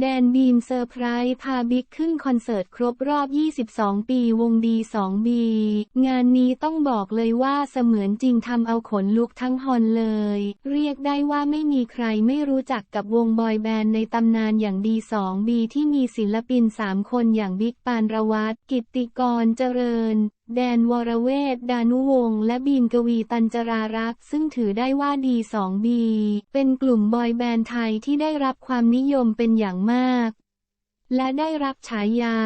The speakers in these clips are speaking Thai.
แดนบีมเซอร์ไพรส์พาบิ๊กขึ้นคอนเสิร์ตครบรอบ 22 ปีวงดี2บีงานนี้ต้องบอกเลยว่าเสมือนจริงทำเอาขนลุกทั้งฮอนเลย เรียกได้ว่าไม่มีใครไม่รู้จักกับวงบอยแบนด์ในตำนานอย่างดี2บีที่มีศิลปิน 3 คนอย่างบิ๊กปานรวัตกิตติกรเจริญ แดนวรเวทดานุวงศ์และบีมกวีตันจรารักษ์ซึ่งถือได้ว่าดีสองบีเป็นกลุ่มบอยแบนด์ไทยที่ได้รับความนิยมเป็นอย่างมาก และได้รับฉายา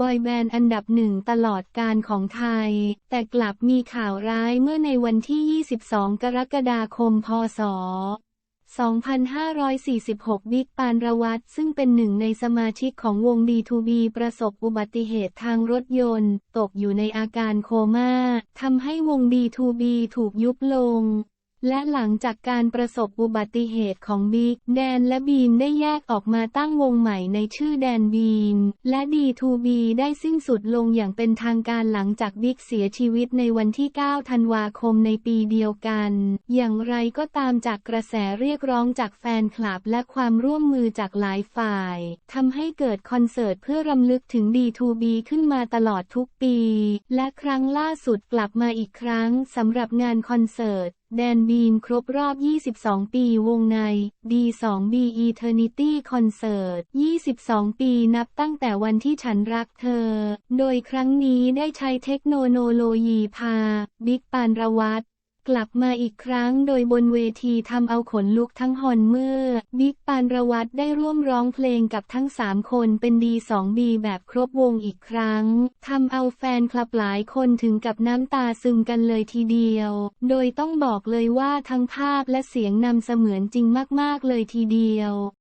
บอยแบนด์อันดับหนึ่งตลอดการของไทย แต่กลับมีข่าวร้ายเมื่อในวันที่ 22 กรกฎาคม พศ 2546 บิ๊กปานระวัตรซึ่งเป็นหนึ่งในสมาชิกของวง B2B ประสบอุบัติเหตุทางรถยนต์ ตกอยู่ในอาการโคม่าทำให้วง B2B ถูกยุบลง และหลังจากการประสบอุบัติเหตุของบิ๊กแดนและบีมได้แยกออกมาตั้งวงใหม่ในชื่อแดนบีม และ D2B ได้สิ้นสุดลงอย่างเป็นทางการหลังจากบิ๊กเสียชีวิตในวันที่ 9 ธันวาคมในปีเดียวกัน อย่างไรก็ตามจากกระแสเรียกร้องจากแฟนคลับและความร่วมมือจากหลายฝ่ายทำให้เกิดคอนเสิร์ตเพื่อรำลึกถึง D2B ขึ้นมาตลอดทุกปี และครั้งล่าสุดกลับมาอีกครั้งสำหรับงานคอนเสิร์ต แดนบีมครบรอบ 22 ปีวงใน D2B Eternity Concert 22 ปีนับตั้งแต่วันที่ฉันรักเธอ โดยครั้งนี้ได้ใช้เทคโนโลยีพา บิ๊กปานรวัตร กลับมาอีกครั้งโดยบนเวทีทำเอาขนลุกทั้งฮอนเมื่อ บิ๊กปานระวัตได้ร่วมร้องเพลงกับทั้งสามคนเป็นดีสองบีแบบครบวงอีกครั้งทำเอาแฟนคลับหลายคนถึงกับน้ำตาซึมกันเลยทีเดียว โดยต้องบอกเลยว่าทั้งภาพและเสียงนำเสมือนจริงมากๆเลยทีเดียว